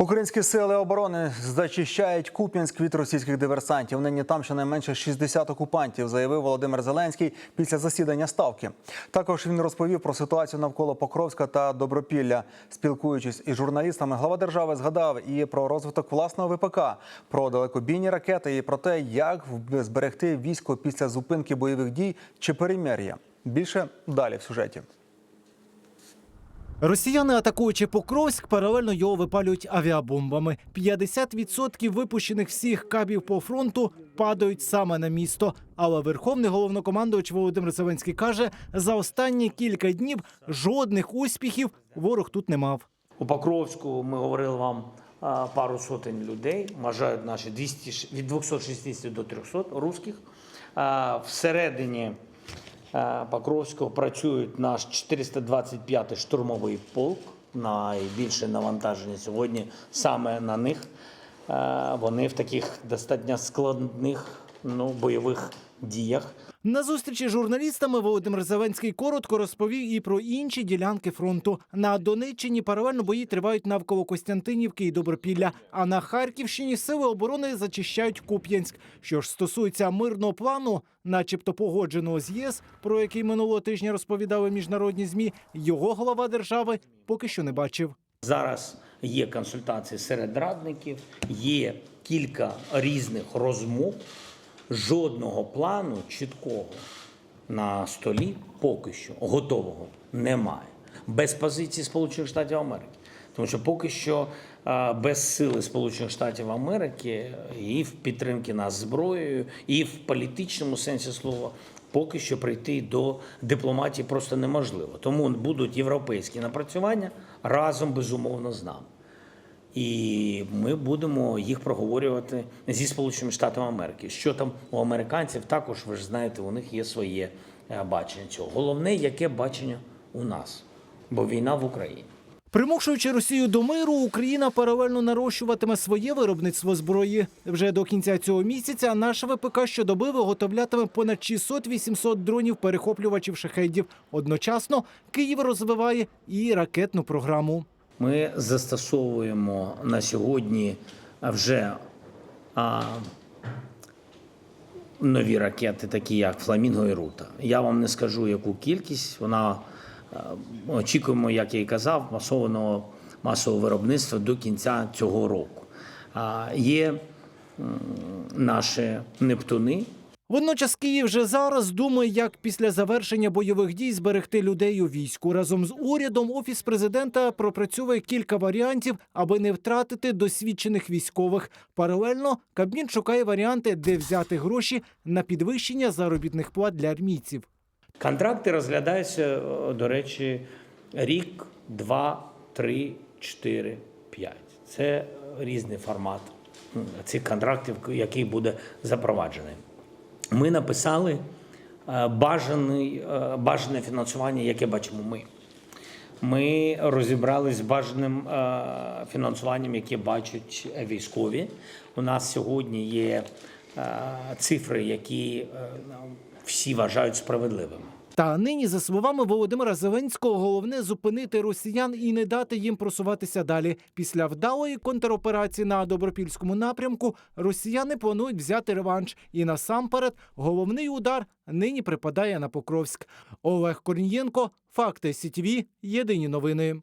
Українські сили оборони зачищають Куп'янськ від російських диверсантів. Нині там щонайменше 60 окупантів, заявив Володимир Зеленський після засідання ставки. Також він розповів про ситуацію навколо Покровська та Добропілля. Спілкуючись із журналістами, глава держави згадав і про розвиток власного ВПК, про далекобійні ракети і про те, як зберегти військо після зупинки бойових дій чи перемир'я. Більше далі в сюжеті. Росіяни, атакуючи Покровськ, паралельно його випалюють авіабомбами. 50% випущених всіх кабів по фронту падають саме на місто. Але верховний головнокомандувач Володимир Зеленський каже, за останні кілька днів жодних успіхів ворог тут не мав. У Покровську ми говорили вам пару сотень людей, вважають наші 200, ш- від 260 до 300 русських. Всередині Покровського працюють наш 425-й штурмовий полк. Найбільше навантаження сьогодні саме на них. Вони в таких достатньо складних ну, бойових діях. На зустрічі з журналістами Володимир Зеленський коротко розповів і про інші ділянки фронту. На Донеччині паралельно бої тривають навколо Костянтинівки і Добропілля. А на Харківщині сили оборони зачищають Куп'янськ. Що ж стосується мирного плану, начебто погодженого з ЄС, про який минулого тижня розповідали міжнародні змі, його голова держави поки що не бачив. Зараз є консультації серед радників, є кілька різних розмов. Жодного плану чіткого на столі поки що готового немає. Без позиції Сполучених Штатів Америки. Тому що поки що без сили Сполучених Штатів Америки і в підтримки нас зброєю, і в політичному сенсі слова, поки що прийти до дипломатії просто неможливо. Тому будуть європейські напрацювання разом безумовно з нами. І ми будемо їх проговорювати зі Сполученими Штатами Америки. Що там у американців також ви ж знаєте, у них є своє е, бачення цього. Головне, яке бачення у нас, бо війна в Україні. Примушуючи Росію до миру, Україна паралельно нарощуватиме своє виробництво зброї. Вже до кінця цього місяця наша ВПК щодоби виготовлятиме понад 600-800 дронів перехоплювачів шахедів. Одночасно Київ розвиває і ракетну програму. Ми застосовуємо на сьогодні вже а, нові ракети, такі як Фламінго і Рута. Я вам не скажу, яку кількість. Вона очікуємо, як я і казав, масованого масового виробництва до кінця цього року. А, є наші Нептуни, Водночас Київ вже зараз думає, як після завершення бойових дій зберегти людей у війську. Разом з урядом офіс президента пропрацьовує кілька варіантів, аби не втратити досвідчених військових. Паралельно Кабмін шукає варіанти, де взяти гроші на підвищення заробітних плат для армійців. Контракти розглядаються, до речі, рік, два, три, чотири, п'ять. Це різний формат цих контрактів, який буде запроваджений. Ми написали е, бажаний, е, бажане фінансування, яке бачимо ми. Ми розібрались з бажаним е, фінансуванням, яке бачать військові. У нас сьогодні є цифри, які всі вважають справедливими. Та нині, за словами Володимира Зеленського, головне зупинити росіян і не дати їм просуватися далі. Після вдалої контроперації на добропільському напрямку росіяни планують взяти реванш. І насамперед головний удар нині припадає на Покровськ. Олег Корнієнко, факти СІТВ, єдині новини.